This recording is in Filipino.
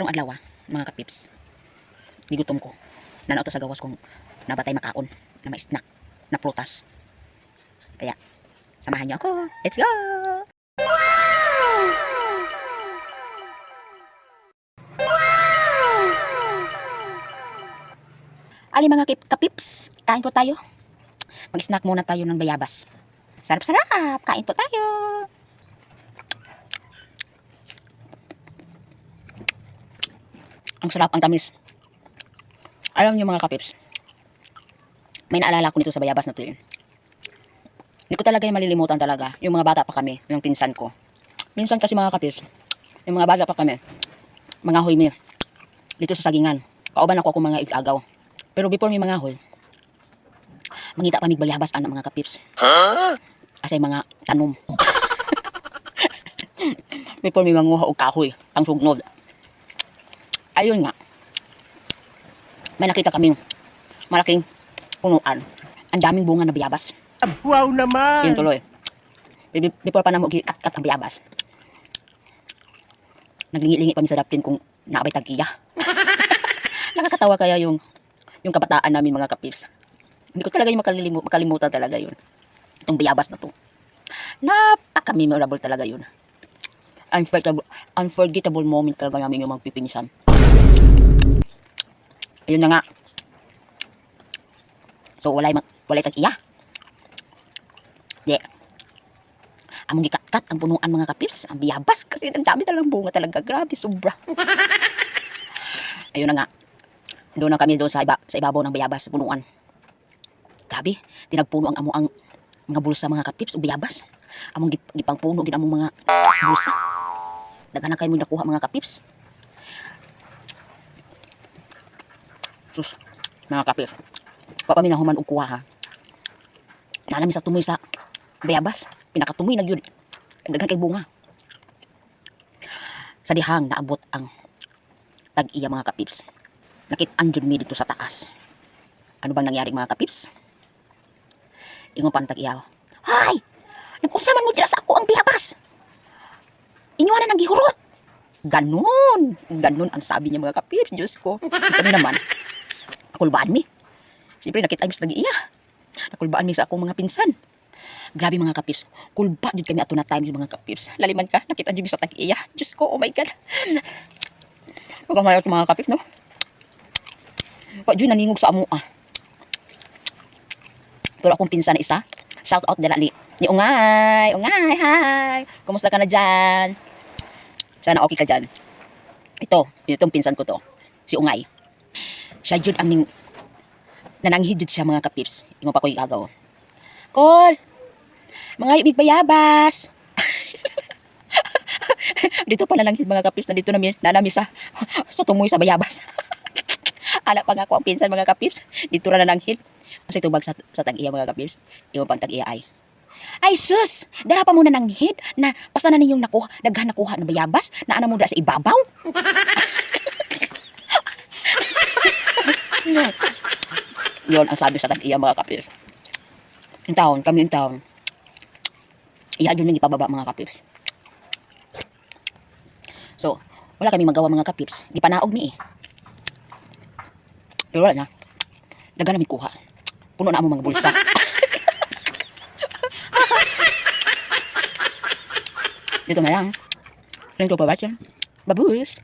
karong adlaw, ah, mga kapips. Gigutom ko. Nanaw to sa gawas kong nabatay makaon na may snack na prutas. Kaya, samahan niyo ako. Let's go! Ali mga kapips, kain po tayo. Mag-snack muna tayo ng bayabas. Sarap-sarap, kain po tayo. Ang sarap, ang tamis. Alam niyo mga kapips, may naalala ko nito sa bayabas na to yun. Hindi ko talaga yung malilimutan talaga. Yung mga bata pa kami, yung pinsan ko. Minsan kasi mga kapips, yung mga bata pa kami, mga hoy mi, dito sa sagingan. Kauban ako ako mga igagaw. Pero before may mga hoy, mangita pa mig bayabas ana mga kapips. Asay mga tanom. before may manguha og kahoy, ang sugnod. Ayun nga. May nakita kaming malaking punuan. Ang daming bunga na bayabas. Wow naman! Yun tuloy. Be- Before pa na mo kat-kat ang bayabas. Naglingi-lingi pa sa daptin kung naabay tag-iya. Nakakatawa kaya yung yung kabataan namin mga kapips. Hindi ko talaga yung makalilimu- makalimutan talaga yun. Itong bayabas na to. Napaka-memorable talaga yun. Unforgettable, unforgettable moment talaga namin yung magpipinsan. Ayun na nga. So, walay, walay tag-iya. Di. Among gikakat ang punuan mga kapips. Ang biyabas. Kasi ang dami talagang bunga talaga. Grabe, sobra. Ayun na nga. Doon na kami doon sa, iba, sa ibabaw ng bayabas, punuan. Grabe. Tinagpuno ang amo ang mga bulsa mga kapips o bayabas. Among gip- gipang puno gid among mga bulsa. Daghan na kayo mo nakuha mga kapips. Sus, mga kapips. Pa kami nahuman og kuha ha. Nanami sa tumoy sa bayabas. Pinakatumoy na yun. Daghan kay bunga. Sa dihang naabot ang tag-iya mga kapips. Nakit-an jud mi dito sa taas. Ano bang nangyari mga kapips? Ingon pa ang tag-iya. Hay! Nagkunsa man mo dira sa ako ang bayabas. Inyo na nang gihurot. Ganon. Ganon ang sabi niya mga kapips. Diyos ko. Kami naman. Nakulbaan mi. Siyempre nakita mi sa tag-iya. Nakulbaan mi sa akong mga pinsan. Grabe mga kapips. Kulba jud kami ato na time mga kapips. Laliman ka, nakita jud mi sa tag-iya. Diyos ko, oh my God. Huwag mayroon mga kapips, no? Huwag jud naningog sa amo, ah. Pero akong pinsan na isa, shout out dala ni, ni Ungay. Ungay, hi! Kumusta ka na dyan? Sana okay ka dyan. Ito, itong pinsan ko to. Si Ungay. Siya jud ang ning nananghid jud siya mga kapips. Ingon pa ko igagaw. Kol! Mga ibig bayabas! dito pa nananghid mga kapips na dito namin, nanami sa, sa tumoy sa bayabas. Anak pa nga ako ang pinsan mga kapips. Dito na nananghid. Kasi tubag sa, sa tag-iya mga kapips. Ingon pang tag-iya ay. Ay sus! Dara pa muna ng hid na basta na ninyong nakuha, daghan nakuha na bayabas na ana mo dra sa ibabaw. Yon ang sabi sa tag-iya mga kapips. In town, kami in town. Iya dyan yung ipababa mga kapips. So, wala kami magawa mga kapips. Di pa naog mi eh. Pero wala na. Daga namin kuha. Puno na mo mga bulsa. Dito na lang. Thank you for watching. Babush!